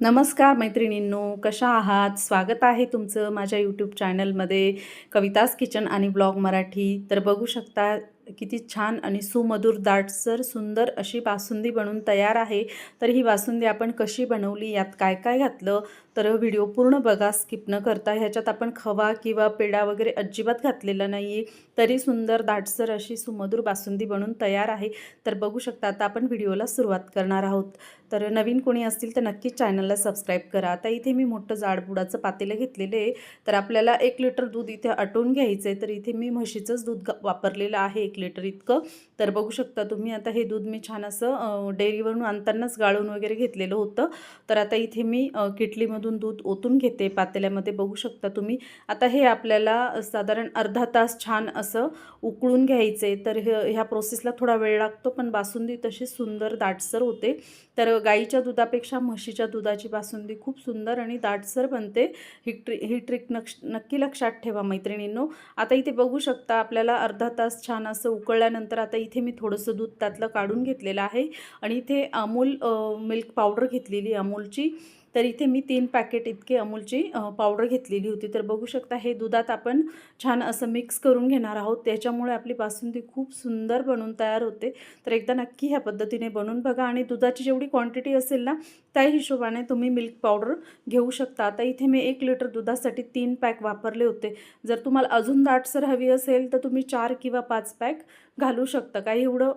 नमस्कार मैत्रिणींनो कशा आहात? स्वागत आहे तुमचं माझ्या यूट्यूब चॅनलमध्ये कवितास किचन आणि ब्लॉग मराठी. तर बघू शकता किती छान आणि सुमधुर दाटसर सुंदर अशी बासुंदी बनून तयार आहे. तर ही बासुंदी आपण कशी बनवली यात काय काय घातलं? तर व्हिडिओ पूर्ण बघा स्किप न करता. ह्याच्यात आपण खवा किंवा पेढा वगैरे अजिबात घातलेला नाही आहे तरी सुंदर दाटसर अशी सुमधुर बासुंदी बनून तयार आहे. तर बघू शकता आता आपण व्हिडिओला सुरुवात करणार आहोत. तर नवीन कोणी असतील तर नक्कीच चॅनलला सबस्क्राईब करा. आता इथे मी मोठं जाडबुडाचं पातेलं घेतलेलं आहे. तर आपल्याला एक लिटर दूध इथे आटवून घ्यायचं आहे तर इथे मी म्हशीचंच दूध वापरलेलं आहे. एक लिटर इतकं. तर बघू शकता तुम्ही आता हे दूध मी छान असं डेअरीवरून आणतानाच गाळून वगैरे घेतलेलं होतं. तर आता इथे मी किटलीमधून दूध ओतून घेते पातेल्यामध्ये बघू शकता तुम्ही. आता हे आपल्याला साधारण अर्धा तास छान असं उकळून घ्यायचे. तर हे ह्या प्रोसेसला थोडा वेळ लागतो पण बासुंदी तशी सुंदर दाटसर होते. तर गाईच्या दुधापेक्षा म्हशीच्या दुधाची बासुंदी खूप सुंदर आणि दाटसर बनते. ही ट्रि ही ट्रिक नक्ष नक्की लक्षात ठेवा मैत्रिणींनो. आता इथे बघू शकता आपल्याला अर्धा तास छान असं असं उकळल्यानंतर आता इथे मी थोडंसं दूध त्यातलं काढून घेतलेलं आहे. आणि इथे अमूल मिल्क पावडर घेतलेली अमूलची. तर इथे मी तीन पॅकेट इतके अमूलची पावडर घेतलेली होती. तर बघू शकता हे दुधात आपण छान असं मिक्स करून घेणार आहोत. त्याच्यामुळे आपली बासुंदी खूप सुंदर बनून तयार होते. तर एकदा नक्की ह्या पद्धतीने बनवून बघा आणि दुधाची जेवढी क्वांटिटी असेल ना त्या हिशोबाने तुम्ही मिल्क पावडर घेऊ शकता. आता इथे मी एक लिटर दुधासाठी तीन पॅक वापरले होते. जर तुम्हाला अजून दाटसर हवी असेल तर तुम्ही चार किंवा पाच पॅक घालू शकता. काही एवढं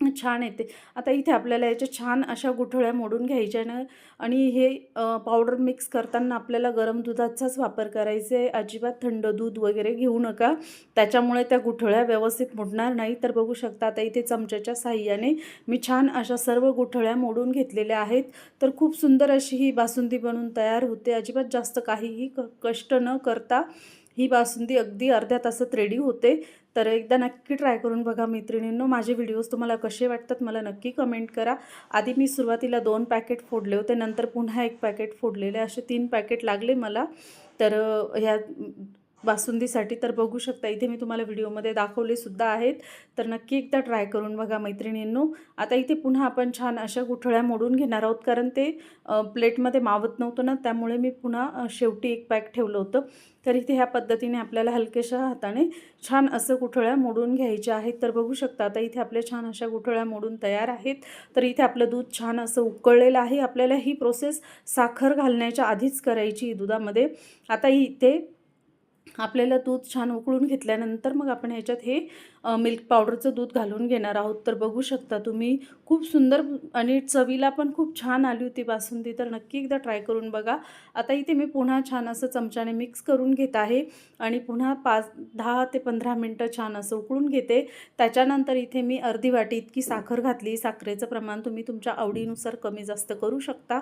छान येते. आता इथे आपल्याला याच्या छान अशा गुठळ्या मोडून घ्यायच्या ना आणि हे पावडर मिक्स करताना आपल्याला गरम दुधाचाच वापर करायचा. आहे अजिबात थंड दूध वगैरे घेऊ नका. त्याच्यामुळे त्या गुठळ्या व्यवस्थित मोडणार नाही. तर बघू शकता आता इथे चमच्याच्या साह्याने मी छान अशा सर्व गुठळ्या मोडून घेतलेल्या आहेत. तर खूप सुंदर अशी ही बासुंदी बनून तयार होते. अजिबात जास्त काहीही क कष्ट न करता ही बासुंदी अगदी अर्ध्या तासात रेडी होते. तर एकदा नक्की ट्राय करून बघा मैत्रिणींनो माझे व्हिडिओज तुम्हाला कसे वाटतात मला नक्की कमेंट करा. आधी मी सुरुवातीला दोन पॅकेट फोडले होते नंतर पुन्हा एक पॅकेट फोडलेले असे तीन पॅकेट लागले मला. तर ह्या बासुंदीसाठी तर बघू शकता. इथे मी तुम्हाला व्हिडिओमध्ये दाखवले सुद्धा आहेत. तर नक्की एकदा ट्राय करून बघा मैत्रिणींनो. आता इथे पुन्हा आपण छान अशा गुठळ्या मोडून घेणार आहोत. कारण ते प्लेटमध्ये मावत नव्हतं ना त्यामुळे मी पुन्हा शेवटी एक पॅक ठेवलं होतं. तर इथे ह्या पद्धतीने आपल्याला हलक्याशा हाताने छान असं गुठळ्या मोडून घ्यायच्या आहेत. तर बघू शकता आता इथे आपल्या छान अशा गुठळ्या मोडून तयार आहेत. तर इथे आपलं दूध छान असं उकळलेलं आहे. आपल्याला ही प्रोसेस साखर घालण्याच्या आधीच करायची दुधामध्ये. आता इथे आपल्याला दूध छान उकळून घेतल्यानंतर मग आपण ह्याच्यात हे मिल्क पावडरचं दूध घालून घेणार आहोत. तर बघू शकता तुम्ही खूप सुंदर आणि चवीला पण खूप छान आली होती बासुंदी. तर नक्की एकदा ट्राय करून बघा. आता इथे मी पुन्हा छान असं चमच्याने मिक्स करून घेत आहे आणि पुन्हा पाच दहा ते पंधरा मिनटं छान असं उकळून घेते. त्याच्यानंतर इथे मी अर्धी वाटी इतकी साखर घातली. साखरेचं प्रमाण तुम्ही तुमच्या आवडीनुसार कमी जास्त करू शकता.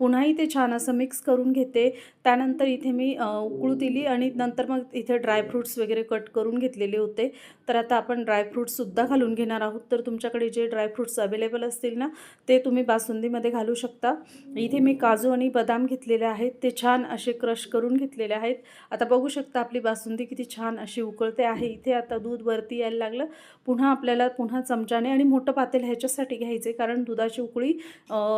पुन्हा इथे छान असं मिक्स करून घेते. त्यानंतर इथे मी उकळू दिली आणि नंतर मग इथे ड्रायफ्रूट्स वगैरे कट करून घेतलेले होते. तर आता आपण ड्रायफ्रूट्ससुद्धा घालून घेणार आहोत. तर तुमच्याकडे जे ड्रायफ्रूट्स अवेलेबल असतील ना ते तुम्ही बासुंदीमध्ये घालू शकता. इथे मी काजू आणि बदाम घेतलेले आहेत. ते छान असे क्रश करून घेतलेले आहेत. आता बघू शकता आपली बासुंदी किती छान अशी उकळते आहे. इथे आता दूध वरती यायला लागलं. पुन्हा आपल्याला पुन्हा चमच्याने आणि मोठं पातेल ह्याच्यासाठी घ्यायचे कारण दुधाची उकळी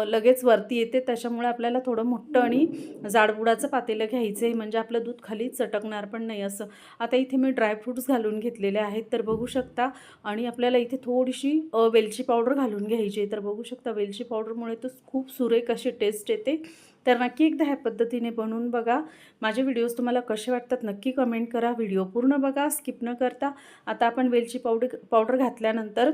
लगेच वरती येते. त्याच्यामुळे आपल्याला थोडं मोठं आणि जाडबुडाचं पातेलं घ्यायचं आहे म्हणजे आपलं दूध खाली चटकणार पण पण नाही असं. आता इथे मी ड्रायफ्रूट्स घालून घेतलेले आहेत तर बघू शकता. आणि आपल्याला इथे थोडीशी वेलची पावडर घालून घ्यायची आहे तर बघू शकता वेलची पावडरमुळे तर खूप सुरेख अशी टेस्ट येते. तर नक्की एकदा ह्या पद्धतीने बनवून बघा. माझे व्हिडिओज तुम्हाला कसे वाटतात नक्की कमेंट करा. व्हिडिओ पूर्ण बघा स्किप न करता. आता आपण वेलची पावडर पावडर घातल्यानंतर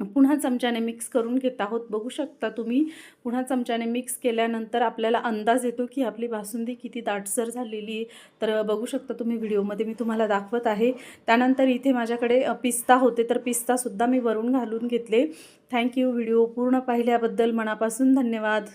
पुन्हा चमच्याने मिक्स करून घेत आहोत. बघू शकता तुम्ही पुन्हा चमच्याने मिक्स केल्यानंतर आपल्याला अंदाज येतो की आपली बासुंदी किती दाटसर झालेली आहे. तर बघू शकता तुम्ही व्हिडिओमध्ये मी तुम्हाला दाखवत आहे. त्यानंतर इथे माझ्याकडे पिस्ता होते. तर पिस्तासुद्धा मी वरून घालून घेतले. थँक्यू व्हिडिओ पूर्ण पाहिल्याबद्दल मनापासून धन्यवाद.